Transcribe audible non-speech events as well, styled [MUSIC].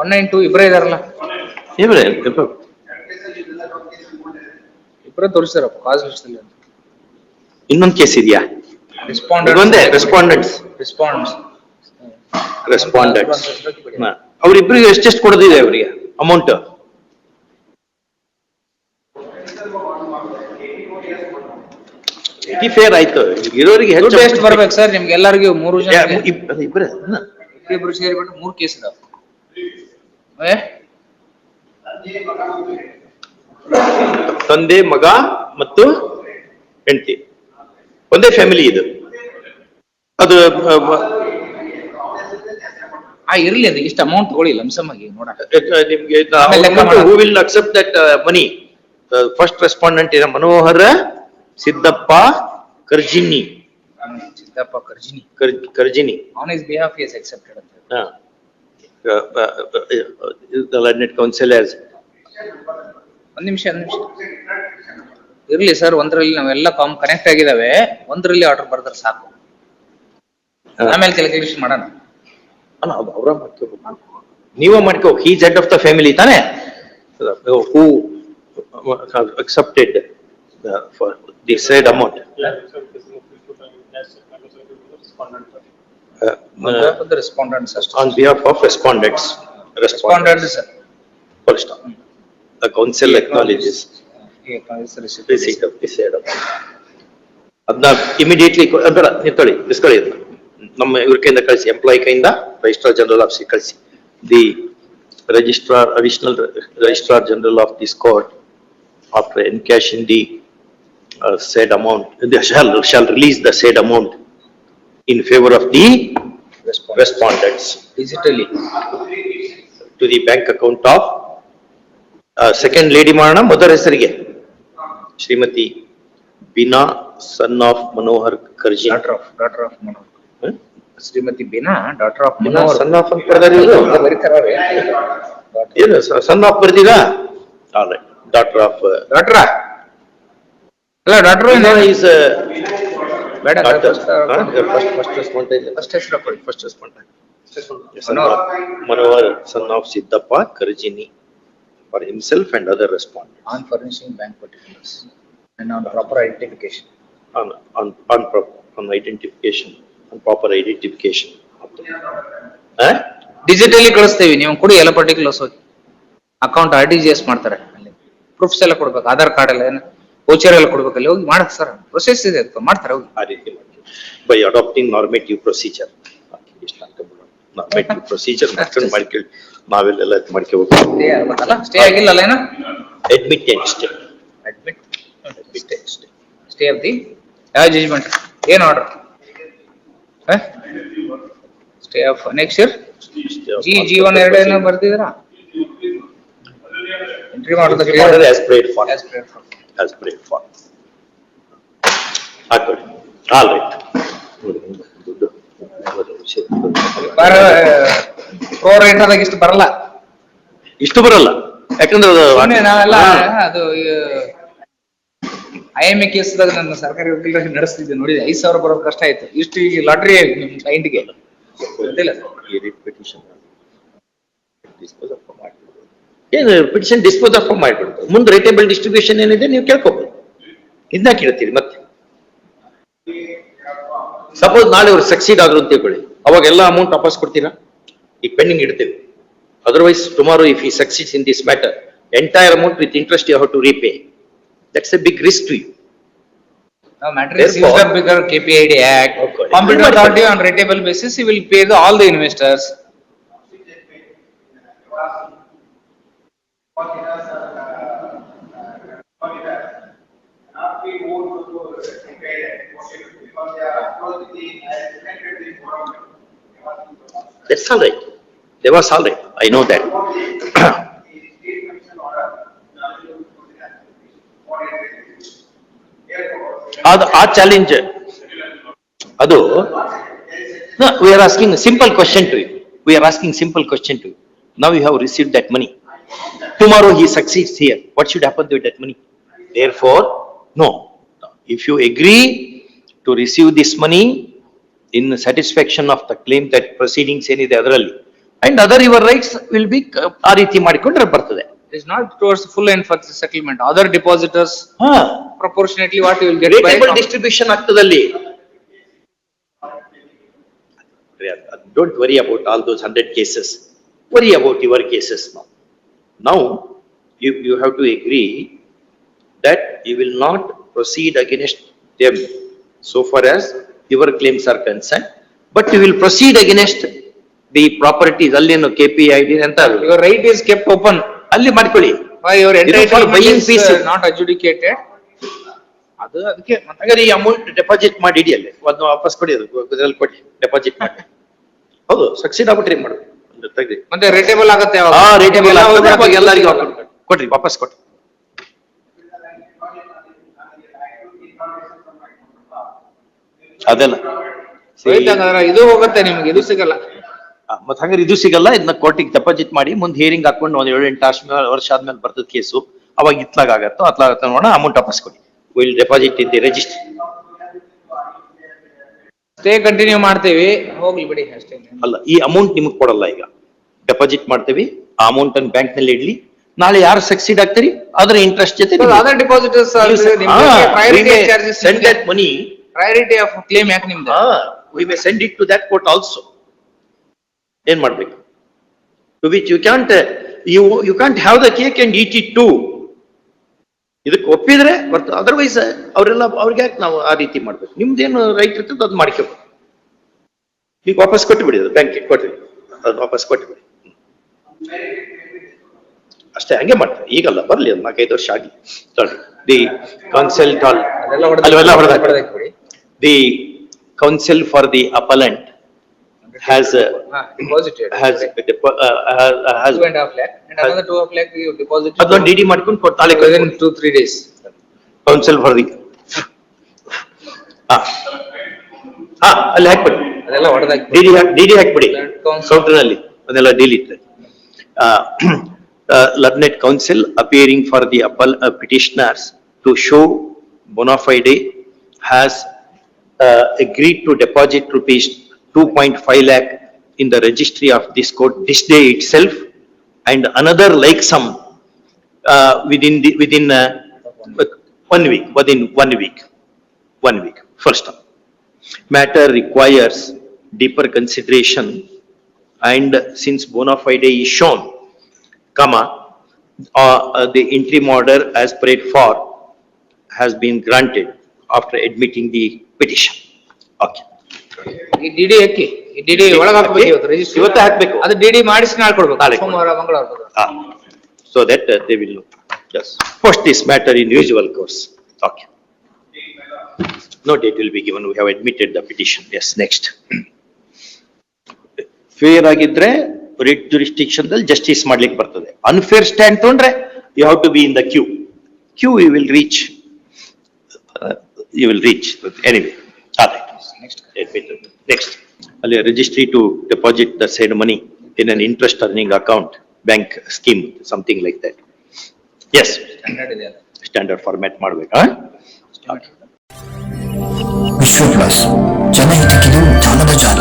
One nine two ಇಬ್ಬರೇ ಇದಾರಲ್ಲ? ಇವ್ರೆ ಇಬ್ರು. ಇಬ್ಬರೇ ತೋರಿಸ್ತಾರಪ್ಪ ಕಾಸ್ ಲಿಸ್ಟಲ್ಲಿ ಇನ್ನೊಂದು ಕೇಸ್ ಇದೆಯಾ? ರೆಸ್ಪಾಂಡೆಂಟ್ ಒಂದೇ ರೆಸ್ಪಾಂಡೆಂಟ್ಸ್ ರೆಸ್ಪಾನ್ಸ್ ರೆಸ್ಪಾಂಡೆಂಟ್ಸ್ ಅವ್ರಿಬ್ರಿಗೆ ಎಷ್ಟೆಷ್ಟು ಕೊಡೋದಿದೆ ಅವರಿಗೆ ಅಮೌಂಟ್ ಫೇರ್ ಆಯ್ತು. ಇರೋರಿಗೆ ಹೆಚ್ಚು ಎಷ್ಟು ಬರ್ಬೇಕು ಸರ್? ನಿಮ್ಗೆ ಎಲ್ಲರಿಗೂ ಮೂರು ಜನ ಇಬ್ಬರೇ ಸೇರಿಬಿಟ್ಟು ಮೂರು ಕೇಸ್ ಇದಾವೆ. ತಂದೆ ಮಗ ಮತ್ತು ಹೆಂಡತಿ. ಒಂದೇ ಫ್ಯಾಮಿಲಿ ಇದು. ಅದು ಆ, ಇರಲಿ ಆ ಇರ್ಲಿ ಅದು ಇಷ್ಟು ಅಮೌಂಟ್ ತಗೊಳ್ಳಿ ಲಂಸಮ್ ಆಗಿ ನಿಮ್ಗೆ ಲೆಕ್ಕ who will accept that money first respondent ಇದೆ Manohara Siddappa Karjini. Siddappa Karjini. Karjini. On his behalf is accepted ಅಂತ the learned Council has. ಒಂದ್ ನಿಮಿಷ ಒಂದ್ ನಿಮಿಷ. ಇರ್ಲಿ ಸರ್ ಒಂದ್ರಲ್ಲಿ ನಾವೆಲ್ಲ ಕಾಮ್ ಕನೆಕ್ಟ್ ಆಗಿದಾವೆ. ಒಂದರಲ್ಲಿ ಆರ್ಡರ್ ಬರ್ದ್ರೆ ಸಾಕು. ಆಮೇಲೆ ಕ್ಯಾಲ್ಕುಲೇಷನ್ ಮಾಡೋಣ. ಅಲ್ಲ ಅದು ಅವರ ಮಾಡ್ಕೋಬೇಕು ನೀವೇ ಮಾಡ್ಕೋ ಹೀ ಜೆಡ್ ಆಫ್ ದ ಫ್ಯಾಮಿಲಿ ತಾನೇ? Who accepted for the side amount respondents ಅಷ್ಟು on behalf of respondents respondent sir first the council acknowledges receipt of the said amount. ಅದನ್ನ ಇಮಿಡಿಯೇಟ್ಲಿ ಬೇಡ ನೀವು ತೊಳಿ ಇಸ್ಕೊಳ್ಳಿ ಅದನ್ನ ನಮ್ಮ ಇವ್ರ ಕೈಯಿಂದ ಕಳಿಸಿ ಎಂಪ್ಲಾಯ್ ಕೈಯಿಂದ ರಿಜಿಸ್ಟ್ರಾರ್ ಜನರಲ್ ಆಫೀಸ್ ಕಳಿಸಿ the registrar additional registrar general of this court after encashing the said amount, they shall, shall release the said amount in favor of the respondents. Digitally to the bank account of second lady ಮಾಡೋಣ ಮೊದಲ ಹೆಸರಿಗೆ. Shrimati Bina son of Manohar Karji daughter of daughter of Manohar Shrimati Bina daughter of Manohar son of ಅಂತ ಬರ್ದಾರ ಇವ್ರು ಬರೀತಾರೇ ಏನು son of ಬರ್ದಿರಾ doctor of ಡಾಕ್ಟ್ರ ಅಲ್ಲ ಡಾಕ್ಟ್ರು ಇಸ್ ಬೇಡ ಫಸ್ಟ್ ಫಸ್ಟ್ ಹೆಸರು ಹಾಕೊಳ್ಳಿ first respond Manohar son of Siddappa Karjini for himself and other respond on furnishing bank particulars and on proper identification on on on proper on identification on proper Eh? Digitally ಕಳಿಸ್ತೀವಿ ನೀವು ಕೊಡಿ ಎಲ್ಲ particulars ಹೋಗಿ. Account R T G S ಮಾಡ್ತಾರೆ. ಅಲ್ಲಿ. Proofs ಎಲ್ಲ ಕೊಡ್ಬೇಕು Aadhaar card ಎಲ್ಲ ವೋಚರ್ ಎಲ್ಲ ಕೊಡಬೇಕಲ್ಲ ಅಲ್ಲಿ ಹೋಗಿ ಮಾಡಕ್ ಸರ್. ಪ್ರೊಸೆಸ್ ಇದೆ ಅದಕ್ಕೆ ಮಾಡ್ತಾರೆ ಹೋಗಿ. ಆ ರೀತಿ ಮಾಡ್ತೀವಿ. By adapting normative procedure Okay, ಇಷ್ಟ ಅಂತ ಬಿಡೋಣ. Normative procedure ಮಾಡ್ಕೊಂಡು ಮಾಡ್ಕೊಳ್ಳಿ. ನಾವೆಲ್ಲ ಇದ್ ಮಾಡ್ಕೋಬೇಕು. ಸ್ಟೇ ಆಗ್ಬೇಕಲ್ಲ? ಸ್ಟೇ ಆಗಿಲ್ಲಲ್ಲ ಏನೋ? Admit and admit admit stay stay of the ಯಾವ ಜಜ್ಮೆಂಟ್ ಏನ್ order stay of next year G G one ಎರಡು ಏನೋ ಬರ್ತಿದ್ದೀರಾ ಎಂಟ್ರಿ ಮಾಡೋದಕ್ಕೆ as for for. As prayed for. As prayed for. ಹಾಕೊಳ್ಳಿ. ಬರ ಪ್ರೋ ಇಷ್ಟು ಬರಲ್ಲ ಇಷ್ಟು ಬರಲ್ಲ ಯಾಕಂದ್ರೆ ಅದು ಸುಮ್ನೆ ನಾವೆಲ್ಲ ಅದು ಐ ಎಂ ಎ ಕೇಸ್ದಾಗ ನನ್ನ ಸರ್ಕಾರಿ ವಕೀಲರಾಗಿ ನಡೆಸ್ತಿದ್ದೆ ನೋಡಿ ಐದು ಸಾವಿರ ಬರೋದು ಕಷ್ಟ ಆಯ್ತು ಇಷ್ಟು ಈಗ ಲಾಟ್ರಿ ನಿಮ್ ಕ್ಲೈಂಟ್ಗೆ ಗೊತ್ತಿಲ್ಲ ಈ ರಿಪಿಟೇಷನ್ of ಮಾಡ್ಬಿಡ್ಬೋದು. ಏನು ಪಿಟಿಷನ್ ಡಿಸ್ಪೋಸ್ ಆಫ್ ಮಾಡಿಕೊಡ್ಬೋದು ಮುಂದೆ ರೇಟೇಬಲ್ ಡಿಸ್ಟ್ರಿಬ್ಯೂಷನ್ ಏನಿದೆ ನೀವು ಕೇಳ್ಕೋಬಹುದು ಇದನ್ನ ಕೇಳ್ತೀರಿ ಮತ್ತೆ. ಸಪೋಸ್ ನಾಳೆ ಅವ್ರು ಸಕ್ಸೀಡ್ ಆದ್ರು ಅಂತ ತಿಳ್ಕೊಳ್ಳಿ. ಅವಾಗ ಎಲ್ಲ ಅಮೌಂಟ್ ವಾಪಸ್ ಕೊಡ್ತೀರಾ? ಈಗ ಪೆಂಡಿಂಗ್ ಇಡ್ತೇವೆ. ಅದರ್ವೈಸ್ ಟುಮಾರೋ ಇಫ್ ಈ succeeds in this matter entire amount with interest you have to repay that's a big risk to you Now matter is Therefore- used up bigger KPID Act. Okay. Computer authority on ratable basis, he will pay the all the investors. That's all right. They was all right. I know that. ಅದು ಆ challenge ಅದು we are asking a simple question to you. We are asking simple question to you. Now you have received that money. Tomorrow he succeeds here. What should happen to that money? Therefore, no. If you agree to receive this money in satisfaction of the claim that proceedings ಏನಿದೆ ಅದರಲ್ಲಿ and other your rights will be ಆ ರೀತಿ ಮಾಡಿಕೊಂಡ್ರೆ ಬರ್ತದೆ It is not towards full and for settlement. Other depositors ha proportionately what you will get by. Rateable distribution ಆಗ್ತದಲ್ಲಿ dont worry about all those hundred cases worry about your cases now now you, you have to agree that you will not proceed against them so far as your claims are concerned, but you will proceed against the properties, only K P I D ಅಂತ Your right is kept open. ಅಲ್ಲಿ ಮಾಡ್ಕೊಳ್ಳಿ Why your entire for entitlement buying is piece. uh, not adjudicated. ಅದು ಅದಕ್ಕೆ ಹಾಗಾದ್ರೆ ಈ amount deposit ಮಾಡಿ ಇಡಿಯಲ್ಲಿ ಒಂದು ವಾಪಸ್ ಕೊಡಿ ಅದು ಇದ್ರಲ್ಲಿ ಕೊಡಿ ಡೆಪಾಸಿಟ್ ಮಾಡಿ ಹೌದು ಸಕ್ಸೀಡ್ ಆಗ್ಬಿಟ್ರಿ ಮಾಡಿ ತೆಗ್ರಿ ಮತ್ತೆ ರೇಟೇಬಲ್ ಆಗುತ್ತೆ ಯಾವಾಗ? ರೇಟೇಬಲ್ ಎಲ್ಲ ಎಲ್ಲರಿಗೂ ಕೊಟ್ರಿ ವಾಪಸ್ ಕೊಟ್ರಿ ಅದೆಲ್ಲ. ಹಂಗಾದ್ರೆ ಇದು ಹೋಗುತ್ತೆ ನಿಮ್ಗೆ ಇದು ಸಿಗಲ್ಲ. ಮತ್ ಮತ್ತ್ ಹಂಗಾರೆ ಇದು ಸಿಗಲ್ಲ ಇದನ್ನ ಕೋರ್ಟಿಗೆ ಡೆಪಾಸಿಟ್ ಮಾಡಿ ಮುಂದೆ ಹಿಯರಿಂಗ್ ಹಾಕೊಂಡು ಒಂದ್ ಏಳು ಎಂಟು ವರ್ಷ ವರ್ಷ ಆದ್ಮೇಲೆ ಬರ್ತದ ಕೇಸು ಅವಾಗ ಇತ್ಲಾಗ ಆಗತ್ತೋ ಅತ್ಲಾಗತ್ತೋ ನೋಡೋಣ ಅಮೌಂಟ್ ವಾಪಸ್ ಕೊಡಿ. Will deposit in the register stay continue ಮಾಡ್ತೀವಿ. ಹೋಗ್ಲಿ ಬಿಡಿ ಅಷ್ಟೇ. ಅಲ್ಲ ಈ ಅಮೌಂಟ್ ನಿಮಗ್ ಕೊಡಲ್ಲ ಈಗ. ಡೆಪಾಸಿಟ್ ಮಾಡ್ತೀವಿ. ಆ ಅಮೌಂಟ್ ಅನ್ನು ಬ್ಯಾಂಕ್ನಲ್ಲಿ ಇಡ್ಲಿ. ನಾಳೆ ಯಾರು ಸಕ್ಸೀಡ್ ಆಗ್ತೀರಿ? ಅದ್ರ ಇಂಟ್ರೆಸ್ಟ್ ಜೊತೆ send that money priority of claim ಯಾಕೆ ನಿಮ್ದು? We may send it to that court also ಏನ್ ಮಾಡ್ಬೇಕು? To which you can't you you can't have the cake and eat it too ಇದಕ್ಕೆ ಒಪ್ಪಿದ್ರೆ ಬರ್ತದೆ ಅದರ್ವೈಸ್ ಅವರೆಲ್ಲ ಅವ್ರಿಗೆ ಯಾಕೆ ನಾವು ಆ ರೀತಿ ಮಾಡ್ಬೇಕು? ನಿಮ್ದೇನು ರೈಟ್ ಇರ್ತದೆ ಅದು ಮಾಡ್ಕೋಬೇಕು. ಈಗ ವಾಪಸ್ ಕೊಟ್ಟು ಬಿಡಿ ಅದು ಬ್ಯಾಂಕ್ ಕೊಟ್ಟಿ ಅದು ವಾಪಸ್ ಕೊಟ್ಟು ಬಿಡಿ. ಅಷ್ಟೇ ಹಂಗೆ ಮಾಡ್ತಾರೆ ಈಗಲ್ಲ ಬರ್ಲಿ ಒಂದು ನಾಲ್ಕೈದು ವರ್ಷ ಆಗಿ the counsel told the counsel for the appellant has, uh, deposited. has, depo- uh, has- has, Two and a half lakh and another two half lakh you deposited. ಅದೊಂದು ಡಿ ಡಿ ಮಾಡ್ಕೊಂಡು ಕೊಡ್ತಾಳೆ ತಾಳೆ Within two, three days. Counsel for the ಹಾ ಹಾ ಅಲ್ಲಿ ಹಾಕ್ಬಿಡಿ ಅದೆಲ್ಲ ಹೊಡೆದಾಕಿ. ಡಿ ಡಿ ಡಿ ಡಿ ಹಾಕ್ಬಿಡಿ council. ಕೌಂಟರ್ನಲ್ಲಿ ಅದೆಲ್ಲ delete Uh, [CLEARS THROAT] uh, Learned Council appearing for the uh, petitioners to show bona fide has agreed to deposit rupees 2.5 lakh in the registry of this court this day itself and another like sum within the, within one week within one week one week. First matter requires deeper consideration and since bona fide is shown, comma, uh, uh, the interim order as prayed for has been granted after admitting the petition. Okay. ಈ DD ಹಾಕಿ ಈ DD ಒಳಗ್ ಹಾಕ್ಬೇಕು ಇವತ್ತು registry ಇವತ್ತೇ ಹಾಕ್ಬೇಕು. ಅದು DD ಮಾಡಿಸಿ ನಾಳೆ ಕೊಡ್ಬೇಕು ನಾಳೆ ಸೋಮವಾರ ಮಂಗಳವಾರ ಕೊಡ್ಬೇಕು. Ah, so that uh, they will know. Yes. Post this matter in usual course. Okay. No date will be given. We have admitted the petition. Yes, next. [CLEARS THROAT] Fair ಆಗಿದ್ರೆ ರಿಟ್ ಜುರಿಸ್ಟಿಕ್ಷನ್ ದಲ್ಲಿ justice ಮಾಡ್ಲಿಕ್ಕೆ ಬರ್ತದೆ. Unfair stand ತೊಗೊಂಡ್ರೆ you have to be in the queue queue you will reach you will reach anyway Next. Next ಅಲ್ಲಿ registry to deposit the side money in an interest earning account bank scheme something like that yes. Standard format ಮಾಡ್ಬೇಕಾ. Vishwa plus ಜಾಲ.